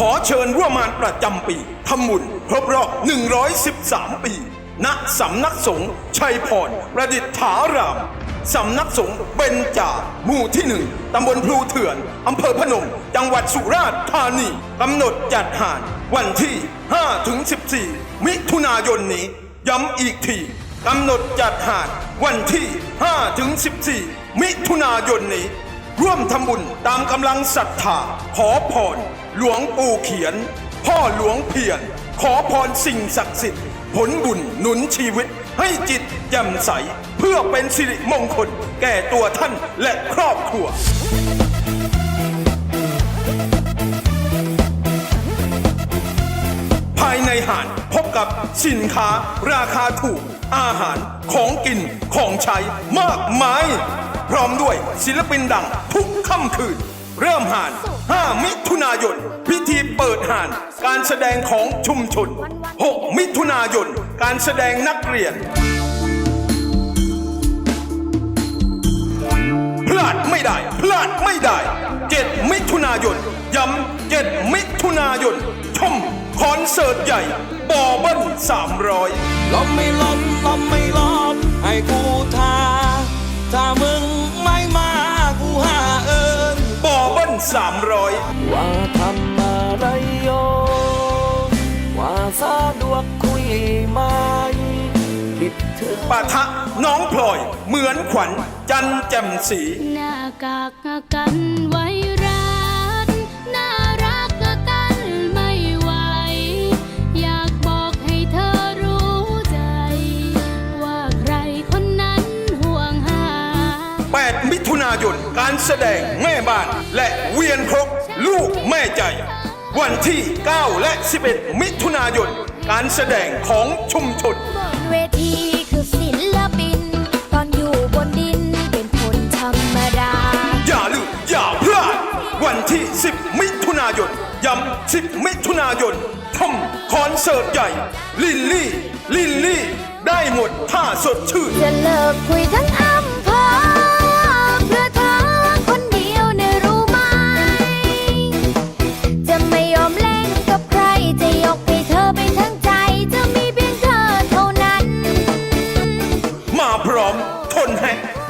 ขอเชิญร่วมงานประจำปีทำบุญครบรอบ 113 ปี ณ สำนักสงฆ์ชัยพร ประดิษฐาราม สำนักสงฆ์เบญจาหมู่ที่หนึ่งตำบลพลูเถื่อน อำเภอพนม จังหวัดสุราษฎร์ธานี กำหนดจัดหานวันที่5ถึง14 มิถุนายนนี้ ย้ำอีกทีกำหนดจัดหานวันที่5ถึง14 มิถุนายนนี้ ร่วมทำบุญตามกำลังศรัทธา ขอพร หลวงปู่เขียน พ่อหลวงเพียรขอพรสิ่งศักดิ์สิทธิ์ ผลบุญหนุนชีวิต ให้จิตแจ่มใส เพื่อเป็นสิริมงคล แก่ตัวท่านและครอบครัวภายในหาดพบกับสินค้าราคาถูก อาหารของกินของใช้มากมาย พร้อมด้วยศิลปินดังทุกค่ำคืน เริ่มหาน 5 มิถุนายน พิธีเปิดหาน การแสดงของชุมชน 6 มิถุนายน การแสดงนักเรียน พลาดไม่ได้ พลาดไม่ได้ 7 มิถุนายน ย้ำ 7 มิถุนายน ชมคอนเสิร์ตใหญ่บอเบิ้ล300ล้มไม่ล้มล้มไม่ล้มให้กูทา 300 ว่าทำอะไรโยว่าสะดวกคุยไหมปิดเถอะปะทะน้องพลอย เหมือนขวัญจันแจ่มสี หน้ากากกันไว้รักน่ารักกันไม่ไหว อยากบอกให้เธอรู้ใจ ว่าใครคนนั้นห่วงหา8มิ ถุนายน การแสดงแม่บ้าน และเวียนครกลูกแม่ใจ วันที่ 9 และ 11 มิถุนายน การแสดงของชุมชน บนเวทีคือศิลปิน ตอนอยู่บนดินเป็นคนธรรมดา อย่าลืมอย่าพลาด วันที่ 10 มิถุนายน ย้ำ 10 มิถุนายนทำคอนเสิร์ตใหญ่ ลินลี่ ลินลี่ ได้หมดท่าสดชื่น จะเลิกคุยทั้งอำ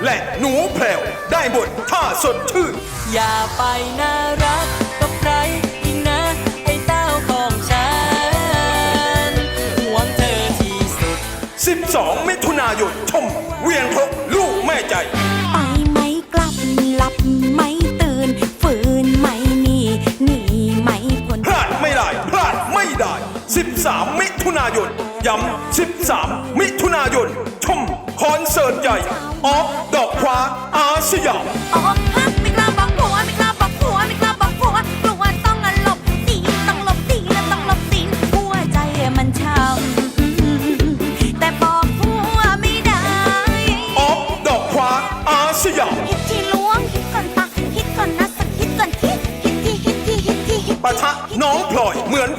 แฮกและหนูแพรวได้บทท่าสดชื่น อย่าไปน่ารักกับใครอีกนะ ไอ้เต้าของฉันห่วงเธอที่สุด 12 มิถุนายนชม เวียนครกลูกแม่ใจ ไปไหมกลับหลับไหมตื่น ฝืนไหมนี่หนีไหมพ้นพลาดไม่ได้ พลาดไม่ได้ 13 มิถุนายน ย้ำ 13 มิถุนายน ชมคอนเสิร์ตใหญ่ ออฟ ดอกฟ้าอาสยาม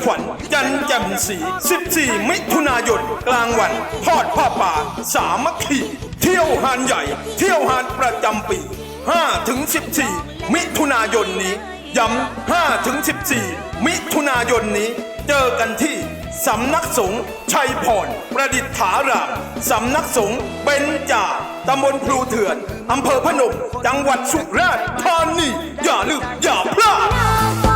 ขวัญจันแจ่มสี 14 มิถุนายนกลางวันทอดผ้าป่า สามัคคีเที่ยวหานใหญ่ เที่ยวหานประจำปี 5 ถึง 14 มิถุนายนนี้ ย้ำ 5 ถึง 14 มิถุนายนนี้ เจอกันที่สำนักสงฆ์ชัยพร ประดิษฐารามสำนักสงฆ์เบญจาตำบลพลูเถื่อน อำเภอพนม จังหวัดสุราษฎร์ธานี อย่าลืม อย่าพลาด